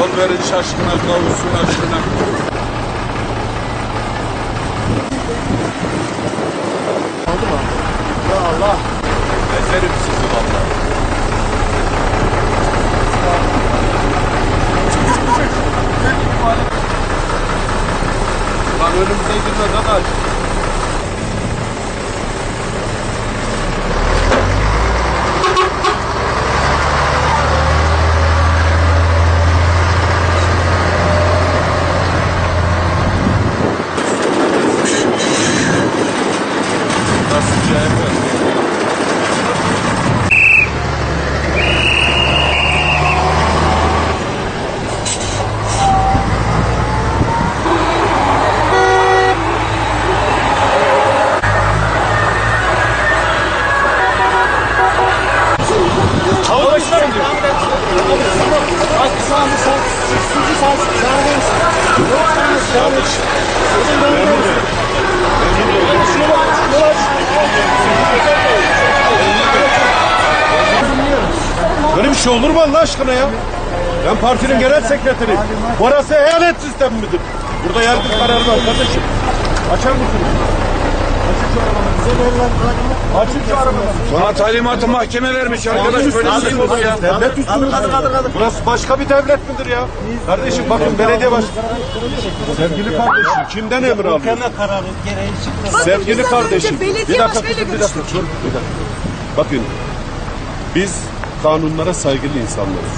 Yol verin şaşkına kavuşsun aşkına. Ya Allah. Ezerim sizi vallahi. Lan önümüze girmez aga. Şey olur mu Allah aşkına ya? Ben partinin genel sekreteriyim. Burası eyalet sistemi midir? Burada yargı kararı var kardeşim. Açar mısınız? Açın şu arabayı. Bana talimatı mahkeme vermiş arkadaş böyle şey mi olur ya? Devlet üstünüz. Burası başka bir devlet midir ya? Kardeşim bakın belediye baş... Sevgili kardeşim kimden emir alıyorsun? Mahkeme kararı gereği çıktı. Sevgili kardeşim. Bir dakika, bir dakika, bir dakika. Bakın biz kanunlara saygılı insanlarız.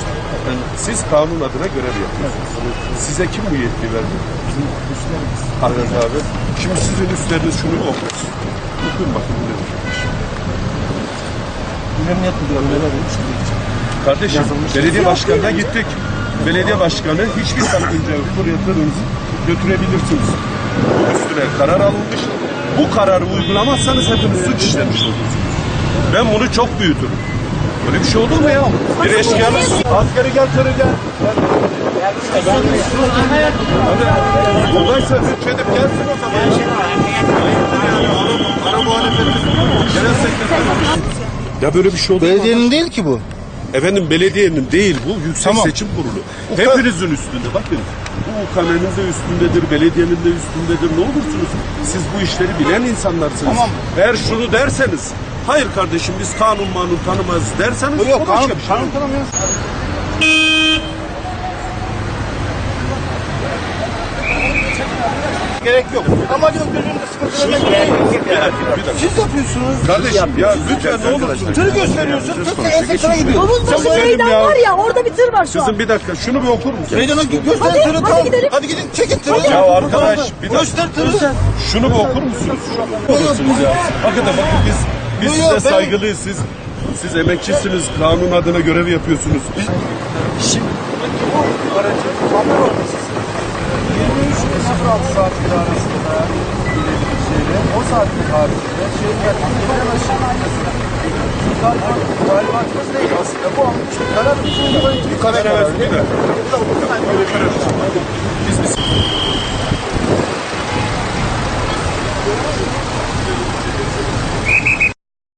Siz kanun adına görev yapıyorsunuz. Size kim bu yetki verdi? Bizim üstlerimiz. Argaz abi. Şimdi sizin üstleriniz şunu okusun. Okuyun bakın bu nedir? Emniyet müdürü öyle demiş. Kardeşim belediye başkanına gittik. Belediye başkanı hiçbir sakınca tırınızı götürebilirsiniz. Üstüne karar alınmış. Bu kararı uygulamazsanız hepiniz suç işlemiş olursunuz. Ben bunu çok büyütürüm. Böyle bir şey olur mu ya? Bir eşkıyanın askeri gel tırı gel. Hadi. Buradaysa lütfedip gelsin o zaman. Ara muhalefetin genel. Ya böyle bir şey olur? Belediyenin değil ki bu. Efendim belediyenin değil bu yüksek Tamam. seçim kurulu. Hepinizin üstünde bakın. Bu UKM'nin de üstündedir, belediyenin de üstündedir. Ne olursunuz siz bu işleri bilen insanlarsınız. Tamam. Eğer şunu derseniz, hayır kardeşim biz kanun manun tanımaz derseniz Yok o yok kanun, kanun tanımıyor. Gerek yok. Ama diyor gözünde sıkıntı dakika. Siz yapıyorsunuz. Kardeşim ya lütfen ne olursunuz. Tır gösteriyorsun. Tır ense sıra gidiyor. Yolun başı benim meydan ya. var ya orada bir tır var şu an. Kızım bir dakika şunu bir okur musun? Meydana göster Hadi, tırı hadi tamam. gidelim. Hadi gidin çekin tırı. Ya arkadaş bir dakika. Göster tırı. Şunu bir okur musunuz? Okursunuz ya. Hakikaten bakın biz biz size ben- saygılıyız. Siz siz emekçisiniz. Kanun adına görev yapıyorsunuz. Biz Bu aracı Kamber Ortası 23 ile 06 saatleri arasında gidebileceğiyle o saatin haricinde şehir merkezinde aşırı talimatımız değil aslında bu alınmış bir karar. bir kamera versin bir dakika. Böyle bir- Biz biz